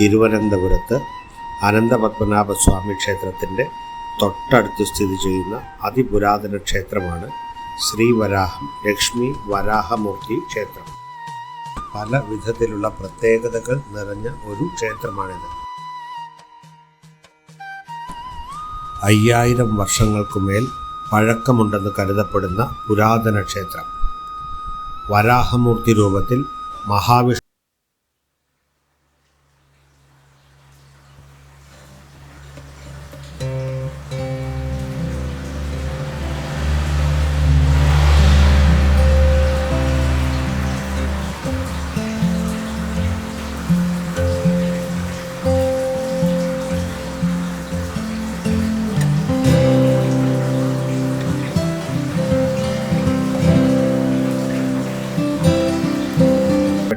തിരുവനന്തപുരത്ത് അനന്തപത്മനാഭ സ്വാമി ക്ഷേത്രത്തിന്റെ തൊട്ടടുത്ത് സ്ഥിതി ചെയ്യുന്ന അതിപുരാതന ക്ഷേത്രമാണ് ശ്രീ വരാഹം ലക്ഷ്മി വരാഹമൂർത്തി ക്ഷേത്രം. പല വിധത്തിലുള്ള പ്രത്യേകതകൾ നിറഞ്ഞ ഒരു ക്ഷേത്രമാണിത്. അയ്യായിരം വർഷങ്ങൾക്കുമേൽ പഴക്കമുണ്ടെന്ന് കരുതപ്പെടുന്ന പുരാതന ക്ഷേത്രം. വരാഹമൂർത്തി രൂപത്തിൽ മഹാവിഷ്ണു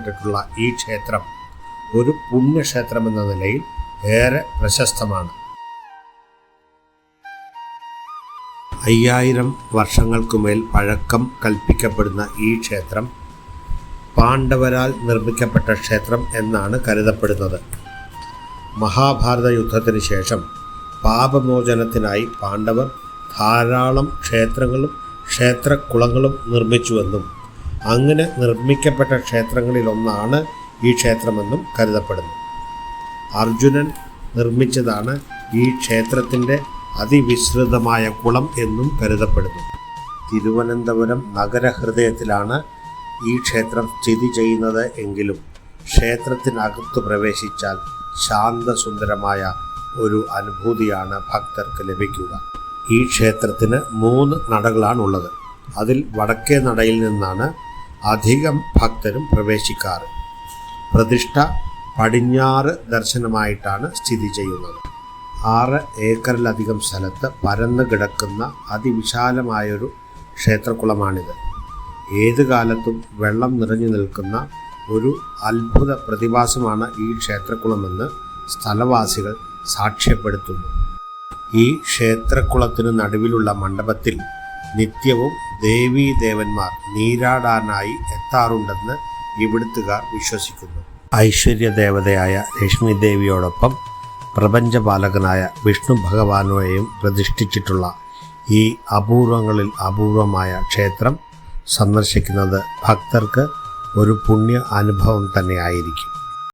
പ്പെട്ടിട്ടുള്ള ഈ ക്ഷേത്രം ഒരു പുണ്യക്ഷേത്രം എന്ന നിലയിൽ ഏറെ പ്രശസ്തമാണ്. അയ്യായിരം വർഷങ്ങൾക്കുമേൽ പഴക്കം കൽപ്പിക്കപ്പെടുന്ന ഈ ക്ഷേത്രം പാണ്ഡവരാൽ നിർമ്മിക്കപ്പെട്ട ക്ഷേത്രം എന്നാണ് കരുതപ്പെടുന്നത്. മഹാഭാരത യുദ്ധത്തിന് ശേഷം പാപമോചനത്തിനായി പാണ്ഡവർ ധാരാളം ക്ഷേത്രങ്ങളും ക്ഷേത്രക്കുളങ്ങളും നിർമ്മിച്ചുവെന്നും അങ്ങനെ നിർമ്മിക്കപ്പെട്ട ക്ഷേത്രങ്ങളിലൊന്നാണ് ഈ ക്ഷേത്രമെന്നും കരുതപ്പെടുന്നു. അർജുനൻ നിർമ്മിച്ചതാണ് ഈ ക്ഷേത്രത്തിന്റെ അതിവിസ്തൃതമായ കുളം എന്നും കരുതപ്പെടുന്നു. തിരുവനന്തപുരം നഗരഹൃദയത്തിലാണ് ഈ ക്ഷേത്രം സ്ഥിതി ചെയ്യുന്നത് എങ്കിലും ക്ഷേത്രത്തിനകത്ത് പ്രവേശിച്ചാൽ ശാന്തസുന്ദരമായ ഒരു അനുഭൂതിയാണ് ഭക്തർക്ക് ലഭിക്കുക. ഈ ക്ഷേത്രത്തിന് മൂന്ന് നടകളാണുള്ളത്. അതിൽ വടക്കേ നടയിൽ നിന്നാണ് അധികം ഭക്തരും പ്രവേശിക്കാറ്. പ്രതിഷ്ഠ പടിഞ്ഞാറ് ദർശനമായിട്ടാണ് സ്ഥിതി ചെയ്യുന്നത്. ആറ് ഏക്കറിലധികം സ്ഥലത്ത് പരന്നു കിടക്കുന്ന അതിവിശാലമായൊരു ക്ഷേത്രക്കുളമാണിത്. ഏത് കാലത്തും വെള്ളം നിറഞ്ഞു നിൽക്കുന്ന ഒരു അത്ഭുത പ്രതിഭാസമാണ് ഈ ക്ഷേത്രക്കുളമെന്ന് സ്ഥലവാസികൾ സാക്ഷ്യപ്പെടുത്തുന്നു. ഈ ക്ഷേത്രക്കുളത്തിന് നടുവിലുള്ള മണ്ഡപത്തിൽ നിത്യവും ദേവീ ദേവന്മാർ നീരാടാനായി എത്താറുണ്ടെന്ന് ഇവിടുത്തുകാർ വിശ്വസിക്കുന്നു. ഐശ്വര്യ ദേവതയായ ലക്ഷ്മി ദേവിയോടൊപ്പം പ്രപഞ്ചപാലകനായ വിഷ്ണു ഭഗവാനെയും പ്രതിഷ്ഠിച്ചിട്ടുള്ള ഈ അപൂർവങ്ങളിൽ അപൂർവമായ ക്ഷേത്രം സന്ദർശിക്കുന്നത് ഭക്തർക്ക് ഒരു പുണ്യ അനുഭവം തന്നെയായിരിക്കും